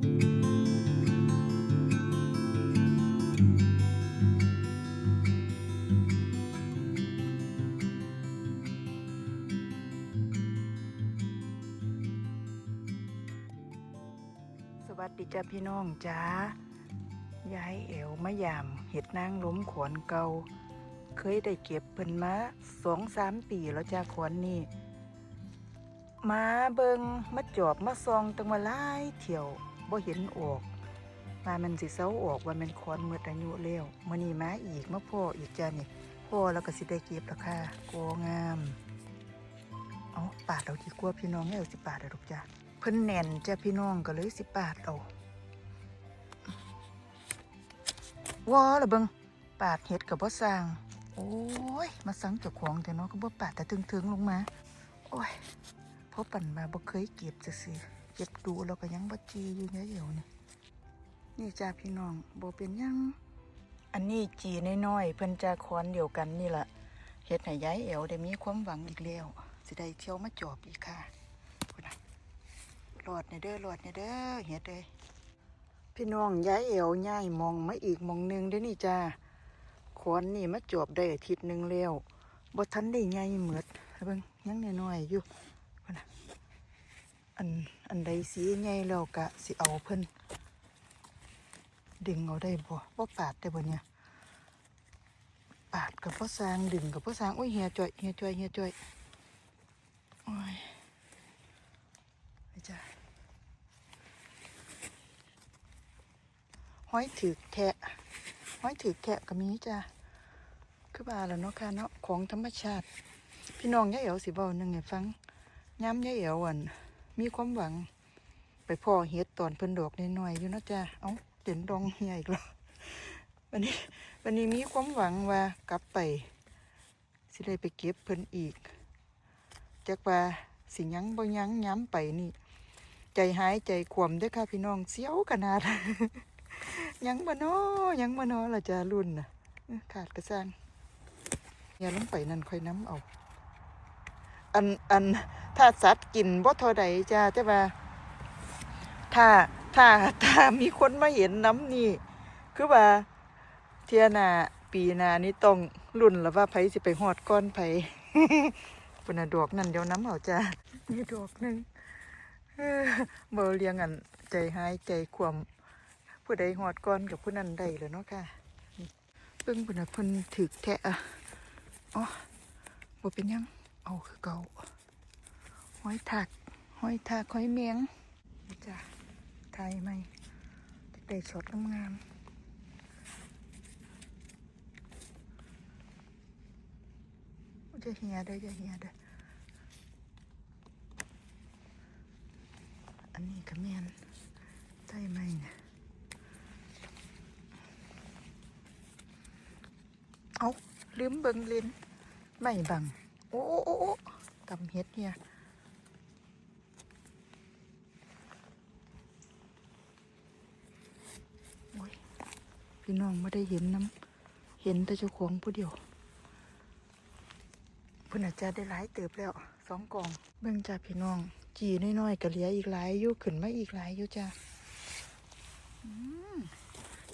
สวัสดีจ้าพี่น้องจ้ายายเอวมะยามเห็ดนางล้มขวนเกาเคยได้เก็บเพิ่นมาสองสามปีแล้วจ้าขวนนี่มาเบิงมาจอบมาซองตั้งมาหลายเที่ยว บ่เห็นออกมามันสิเซาออกว่ามันคอนเมื่ออายุแล้วมื้อนี้มาอีกมาพ่ออีกจ้านี่พ่อแล้วก็สิได้เก็บราคาโกงามเอาปาดเอาดีกว่าพี่น้องเอาสิปาดเอาดอกจ้าเพิ่นแน่นจ้ะพี่น้องก็เลยสิปาดเอาว้าละเบิงปาดเห็ดกับบ่สร้าง โอ้ย มาสังเจ้าของแต่เนาะก็บ่ปาดแต่ถึงๆลงมา โอ้ยพราะปั่นมาบ่เคยเก็บจะสิ เก็บดูแล้วก็ยังบ่จีอยู่เยอะเหี่ยวนี่นี่จ้าพี่น้องบ่เป็นยัง อันนี้จีน้อยๆเพิ่นจะคอนเดียวกันนี่แหละเฮ็ดให้ยายแอวได้มีความหวังอีกแล้วสิได้เที่ยวมาจอบอีกค่ะพุ่นะหลอดเนี่ยเด้อหลอดเนี่ยเด้อเฮ็ดเลยพี่น้องย้ายเอวย้ายมองมาอีกมองหนึงเด้นี่จ้าขอนนี่มาจอบได้อาทิตย์หนึงแล้วบ่ทันได้ใหญ่เหมือดเบิ่งยังน้อยๆอยู่ อันอันใดสีใหญ่แล้วกะสิเอาเพิ่นดึงเอาได้บ่บ่ปาดได้บ่เนี่ยปาดกับพ่อสร้างดึงกับพ่อสร้างอุ้ยเฮียจ่อยเฮียจ่อยเฮียจ่อยโอ้ยนี่จ้ะห้อยถือแทะห้อยถือแทะก็มีจ้ะคือว่าแล้วเนาะค่ะเนาะของธรรมชาติ พี่น้องยายเอ๋วสิเว้าหนึงให้ฟังย้ำยายเอ๋วอัน มีความหวัง ไปพ่อเฮ็ดตอนเพิ่นดอกน้อยๆอยู่นะจ้ะเอ้าเด่นดองเฮียอีกแล้ววันนี้วันนี้มีความหวังว่ากลับไป สิได้ไปเก็บเพิ่นอีกจักว่าสิยังบ่ยังย้ำไปนี่ ใจหายใจขวมด้วยค่ะพี่น้องเสียวขนาด ยังบ่นอยังบ่นอละจ้ารุ่นน่ะขาดกระซังอย่าลงไปนั่นค่อยน้ำเอา อันอันถ้าสัตว์กินบ่เท่าใดจ้าแต่ว่า ถ้าถ้าถ้ามีคนมาเห็นน้ำนี่ คือว่า เทียนาปีนานี่ต้องรุ่นแล้วว่าไผสิไปหอดก้อนไผปุ่นน่ะดอกนั่นเดี๋ยวน้ำเอาจ้านี่ดอกหนึ่งเอ้อบ่เลียงอันใจหายใจควมผู้ใดหอดก่อนกับผู้นั้นได้เลยเนาะค่ะเพิ่งพุ่นน่ะเพิ่นถึกแทะอะอ๋อบ่เป็นยัง เอาคือเก่าห้อยถักห้อยถักห้อยเมียงจ้ะไทยไหมจะได้ช็อตงามจะเหียได้อจะเหียได้ออันนี้ก็แม่นใช่ไหมเนี่ยเอาลืมเบิงเลนไม่บัง โอ้โอ้โอ้กำเฮ็ดเนี่ยโอ้ยพี่น้องไม่ได้เห็นน้ำเห็นแต่เจ้าของผู้เดียวเพิ่นอาจจะได้หลายเติบแล้วสองกอง เบิ่งจ้าพี่น้อง จีน้อยๆก็เหลืออีกหลายยู่ขึ้นมาอีกหลายยู่จ้าอืม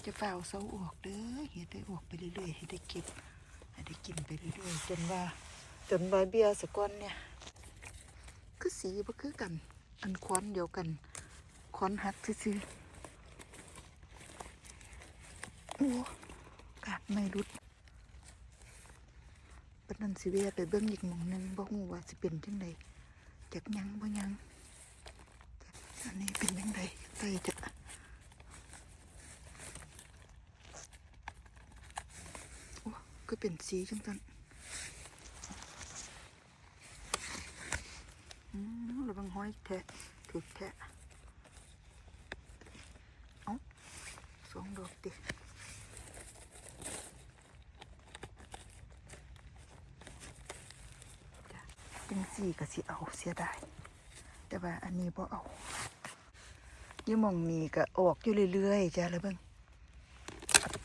จะเฝ้าเสาออกเด้อเฮ็ดได้ออกไปเรื่อยๆให้ได้เก็บให้ได้กินไปเรื่อยๆจนว่า จนใบเบียร์สะก้อนเนี่ยคือสีบ่คือกัน อันควันเดียวกันควันหักซื่อๆโอ้กาดไม่รุดปนันสิเวียไปเบิ่งอีกหมองหนึงบ่ฮู้ว่าสิเป็นจังไดจักยังบ่ยังอันนี้เป็นยังไงใส่จะโอ้ก็เป็นสีจังสันอืมระวัง ห้อยแทะถือแทะเอาสองดอกติจังสี่ก็สิเอาเสียดายแต่ว่าอันนี้บ่เอายี่มองนี้ก็ออกอยู่เรื่อยๆจ้าเลยเบิ่ง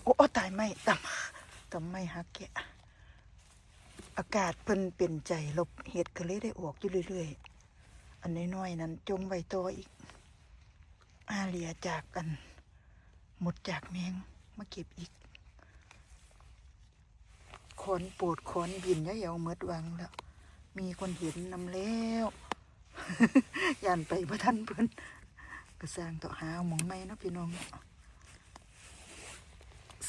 โอ้โอตายไม่ต่ำต่ำไม่ฮักแกะอากาศเพิ่นเป็นใจลบเห็ดก็เลยได้ออกอยู่เรื่อยๆ อันน้อยๆนั้นจงไว้ต่ออีก อาเลียจากกัน หมดจากแมงมาเก็บอีกขอนปูดขอนบินยะเหยวเมดวังแล้ว มีคนเห็นนำแล้วย่านไปพระท่านเพิ่นก็สร้างต่อหาหมองไม่นะพี่น้อง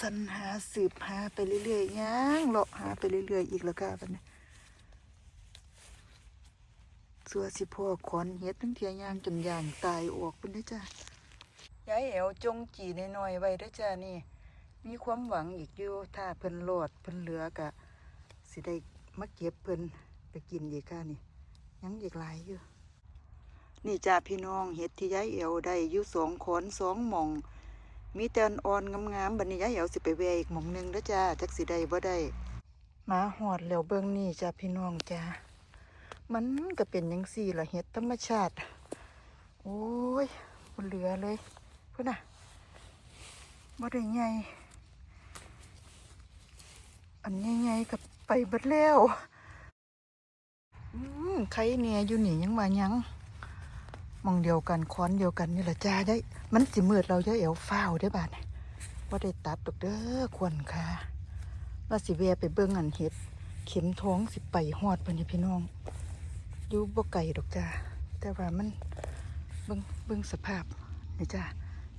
สรรหาสืบหาไปเรื่อยๆย่างเลาะหาไปเรื่อยๆอีกแล้วค่ะบันี้ สัวสิพ่อขอนเฮ็ดตั้งเทียย่างจนย่างตายออกเพิ่นเด้อจ้ายายแอวจงจีน้อยๆไว้เด้อจ้านี่ มีความหวังอีกอยู่ถ้าเพิ่นรอดเพิ่นเหลือกะสิได้มาเก็บเพิ่นไปกินอีกค่ะนี่ ยังอีกหลายอยู่ นี่จ้าพี่น้องเห็ดที่ยายเอวได้อยู่สองขอนสองหม่อง มีแต่อ่อนงามๆบัดนี้ยายเอวสิไปแวอีกหม่องหนึงเด้อจ้าจักสิได้บ่ได้มาหอดแล้วเบิ่งนี่จ้าพี่น้องจ้า มันก็เป็นจังซี่ละเห็ดธรรมชาติ โอ้ยบ่เหลือเลยเพุ่นน่ะบ่ได้ใหญ่อันใหญ่ๆก็ไปเบิดแล้วอืมใครเนี่ยอยู่นี่ยังมายังมองเดียวกันค้อนเดียวกันนี่แหละจ้าได้ มันสิมืดเราจะเอวฟ้าวได้อบาดนี่ว่าได้ตัดดอกเด้อควรค่ะว่าสิเวะไปเบิ่งอันเห็ด เข็มท้องสิไปหอดปนนี้พี่น้อง อยู่บ่ไก่ดอกจ้าแต่ว่ามันเบิ่งเบิงสภาพนี่จ้า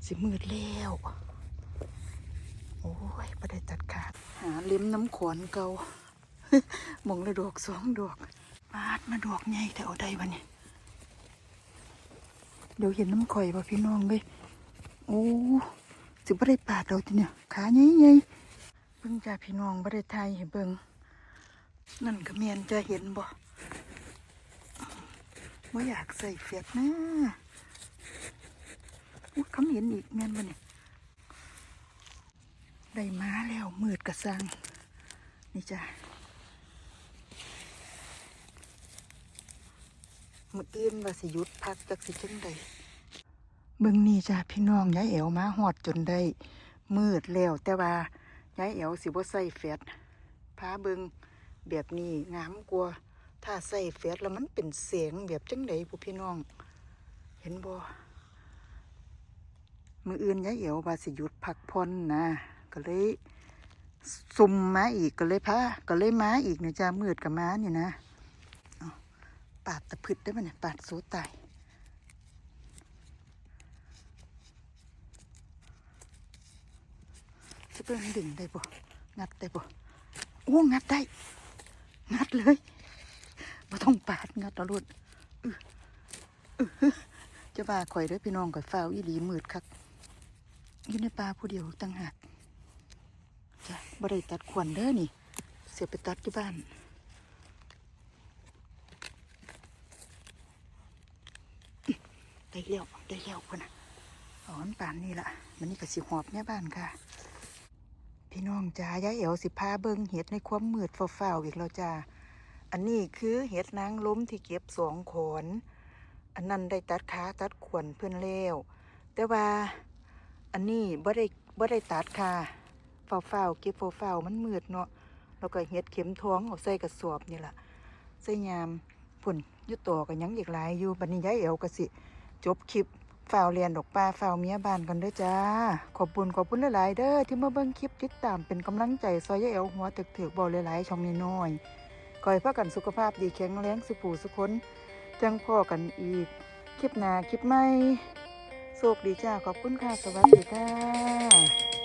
สิมืดแล้วโอ้ยบ่ได้ตัดขาดหาเล็มน้ำขอนเก่าหมองละดอกสองดอกปาดมาดอกใหญ่แต่เอาได้ปะเนี่ยเดี๋ยวเห็นน้ำข่อยป่ะพี่น้องเลยโอ้สิบ่ได้ปาดเราทีเนี่ยขาใหญ่ใหญ่ๆเบิ่งจ้าพี่น้องบ่ได้ทายให้เบิ่งนั่นก็เมียนจะเห็นบ่ ว่อยากใส่เฟียดนะอู้คำเห็นอีกแม่นบ่เนี่ยได้มาแล้วมืดกระสัง นี่จ้ามื้ออื่นว่าสิยุดพักจักสิจังใดเบิ่งนี่จ้าพี่น้องยายแอวมาฮอดจนได้ มืดแล้วแต่ว่ายายแอวสิบ่ใส่แฟตพาเบิ่งแบบนี้งามกว่า ถ้าใส่แฟตแล้วมันเป็นเสียงแบบจังใดผู้พี่น้อง เห็นบ่มืออื่นยายแอวว่าสิหยุดพักผ่นนะ ก็เลยซุ่มมาอีกก็เลยพาก็เลยมาอีกเนี่ยจ้ามืดกับมานี่นะปาดตะพึดได้ไหมเนี่ยปาดโซตายจะเป็นดึงได้บ่งัดได้บ่โอ้งัดได้ งัดเลย ไม่ต้องปาดงัดเอาลุดจะว่าข่อยเด้อพี่น้องข่อยฟ้าวอีหลีมืดคักอยู่ในป่าผู้เดียวตั้งหากจ้ะบ่ได้ตัดขวัญเด้อนี่ เสียไปตัดที่บ้านได้เลี้ยวได้เลี้ยวคนน่ะเอ๋อนป่านนี่ละมันนี่ก็สิหอบแม่ยบ้านค่ะ พี่น้องจ้ายายเอ๋วสิพาเบิงเห็ดในความมืดฟ้าวๆอีกแล้วจ้า อันนี้คือเห็ดนางล้มที่เก็บสองขอนอันนั้นได้ตัดขาตัดขวนเพื่อนแล้วแต่ว่าอันนี้บ่ได้บ่ได้ตัดค่ะฟ้าวๆเก็บฟ้าวๆมันมืดเนาะแล้วก็เห็ดเข็มท้องเอาใส่กระสอบนี่แหละใส่ยามผุ่นยุต่อกันยังอีกหลายอยู่บัดนี้ยายเอ๋วก็สิ จบคลิปฝ่าวเรียนดอกปลาฝ่าวเมียบ้านกันเด้อจ้า ขอบคุณขอบคุณหลายๆเด้อที่มาเบิ่งคลิปติดตามเป็นกำลังใจซอยยายเอวหัวตึกถือๆบ่หลายๆช่องน้อยๆ คอยพักกันสุขภาพดีแข็งแรงสุขูสุขคนจังพ่อกันอีก คลิปหน้าคลิปใหม่โชคดีจ้าขอบคุณค่ะ สวัสดีค่ะ